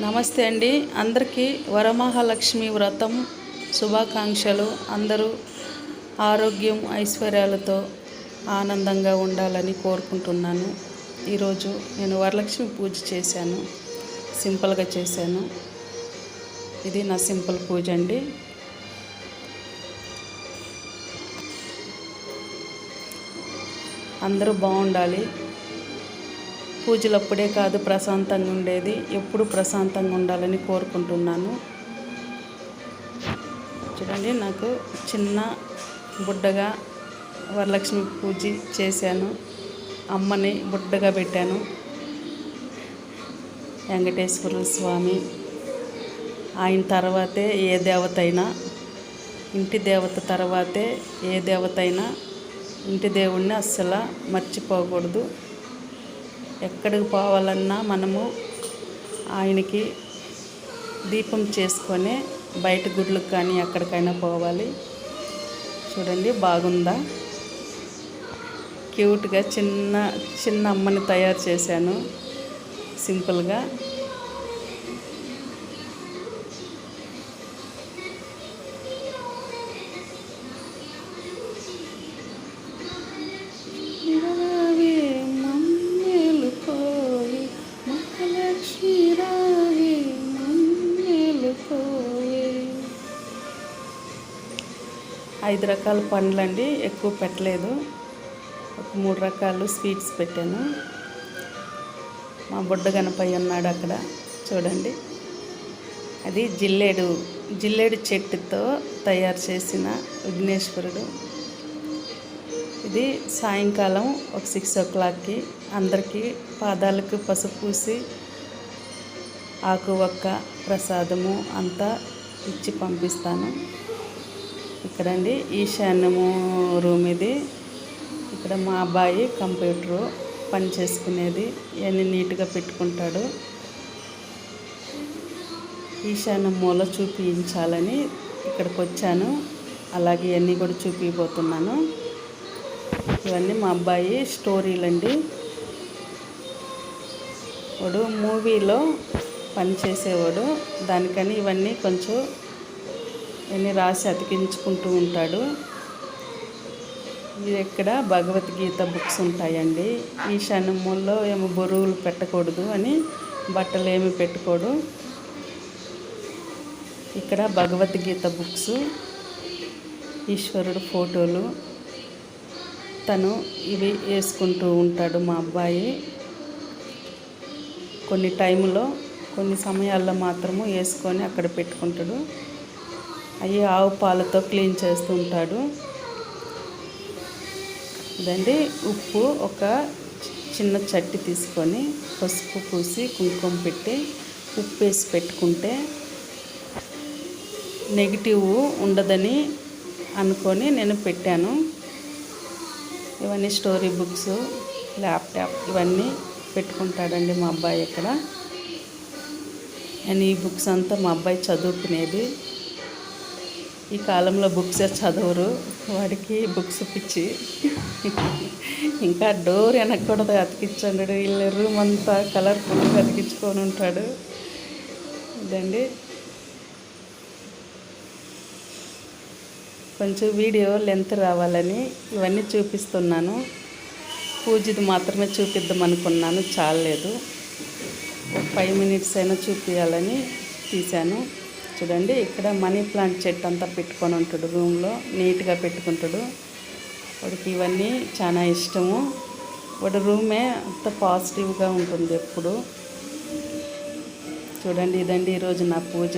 నమస్తే అండి. అందరికీ వరమహాలక్ష్మి వ్రతం శుభాకాంక్షలు. అందరూ ఆరోగ్యం ఐశ్వర్యాలతో ఆనందంగా ఉండాలని కోరుకుంటున్నాను. ఈరోజు నేను వరలక్ష్మి పూజ చేశాను. సింపుల్గా చేశాను. ఇది నా సింపుల్ పూజ అండి. అందరూ బాగుండాలి. పూజలు అప్పుడే కాదు ప్రశాంతంగా ఉండేది. ఎప్పుడు ప్రశాంతంగా ఉండాలని కోరుకుంటున్నాను. చూడండి నాకు చిన్న బుడ్డగా వరలక్ష్మి పూజ చేశాను. అమ్మని బుడ్డగా పెట్టాను. వెంకటేశ్వర స్వామి ఆయన తర్వాతే ఏ దేవత అయినా ఇంటి దేవత తర్వాతే ఏ దేవత అయినా ఇంటి దేవుణ్ణి అస్సలు మర్చిపోకూడదు. ఎక్కడికి పోవాలన్నా మనము ఆయనకి దీపం చేసుకొని బయట గుడ్లకు కానీ ఎక్కడికైనా పోవాలి. చూడండి బాగుందా? క్యూట్గా చిన్న చిన్న అమ్మని తయారు చేశాను. సింపుల్గా. ఐదు రకాల పండ్లండి ఎక్కువ పెట్టలేదు. ఒక మూడు రకాలు స్వీట్స్ పెట్టాను. మా బుడ్డ గణపయ్య ఉన్నాడు అక్కడ చూడండి. అది జిల్లేడు జిల్లేడు చెట్టుతో తయారు చేసిన విఘ్నేశ్వరుడు. ఇది సాయంకాలం ఒక సిక్స్ ఓ క్లాక్కి అందరికీ పాదాలకు పసుపు పూసి ఆకు ఒక్క ప్రసాదము అంతా ఇచ్చి పంపిస్తాను. ఇక్కడండి ఈశాన్యము రూమ్ ఇది. ఇక్కడ మా అబ్బాయి కంప్యూటరు పని చేసుకునేది ఇవన్నీ నీట్గా పెట్టుకుంటాడు. ఈశాన్య మూల చూపించాలని ఇక్కడికి వచ్చాను అలాగే ఇవన్నీ కూడా చూపిపోతున్నాను ఇవన్నీ మా అబ్బాయి స్టోరీలండి. వాడు మూవీలో పనిచేసేవాడు దానికని ఇవన్నీ కొంచెం ఇవన్నీ రాసి అతికించుకుంటూ ఉంటాడు. ఇది ఇక్కడ భగవద్గీత బుక్స్ ఉంటాయండి. ఈ ఈశాన్యములో ఏమో బరువులు పెట్టకూడదు అని బట్టలు ఏమి పెట్టుకోడు. ఇక్కడ భగవద్గీత బుక్స్ ఈశ్వరుడు ఫోటోలు తను ఇవి వేసుకుంటూ ఉంటాడు మా అబ్బాయి. కొన్ని టైంలో కొన్ని సమయాల్లో మాత్రము వేసుకొని అక్కడ పెట్టుకుంటాడు. అవి ఆవు పాలతో క్లీన్ చేస్తూ ఉంటాడు ఇదండి ఉప్పు ఒక చిన్న చట్టి తీసుకొని పసుపు పూసి కుంకుమ పెట్టి ఉప్పు వేసి పెట్టుకుంటే నెగిటివ్ ఉండదని అనుకొని నేను పెట్టాను. ఇవన్నీ స్టోరీ బుక్స్ ల్యాప్టాప్ ఇవన్నీ పెట్టుకుంటాడండి మా అబ్బాయి ఇక్కడ అండ్ ఈ బుక్స్ అంతా మా అబ్బాయి చదువుకునేది. ఈ కాలంలో బుక్స్ చదవరు. వాడికి బుక్స్ పిచ్చి. ఇంకా డోర్ వెనకూడదు కూడా అతికించాడు. వీళ్ళ రూమ్ అంతా కలర్ఫుల్గా అతికించుకొని ఉంటాడు. ఇదండి. కొంచెం వీడియో లెంత్ రావాలని ఇవన్నీ చూపిస్తున్నాను. పూజది మాత్రమే చూపిద్దాం అనుకున్నాను చాలలేదు. ఫైవ్ మినిట్స్ అయినా చూపించాలని తీశాను. చూడండి ఇక్కడ మనీ ప్లాంట్ చెట్టు అంతా పెట్టుకొని ఉంటాడు రూమ్లో నీట్గా పెట్టుకుంటాడు. వాడికి ఇవన్నీ చాలా ఇష్టము. వాడి రూమే అంత పాజిటివ్గా ఉంటుంది ఎప్పుడు. చూడండి ఇదండి ఈరోజు నా పూజ.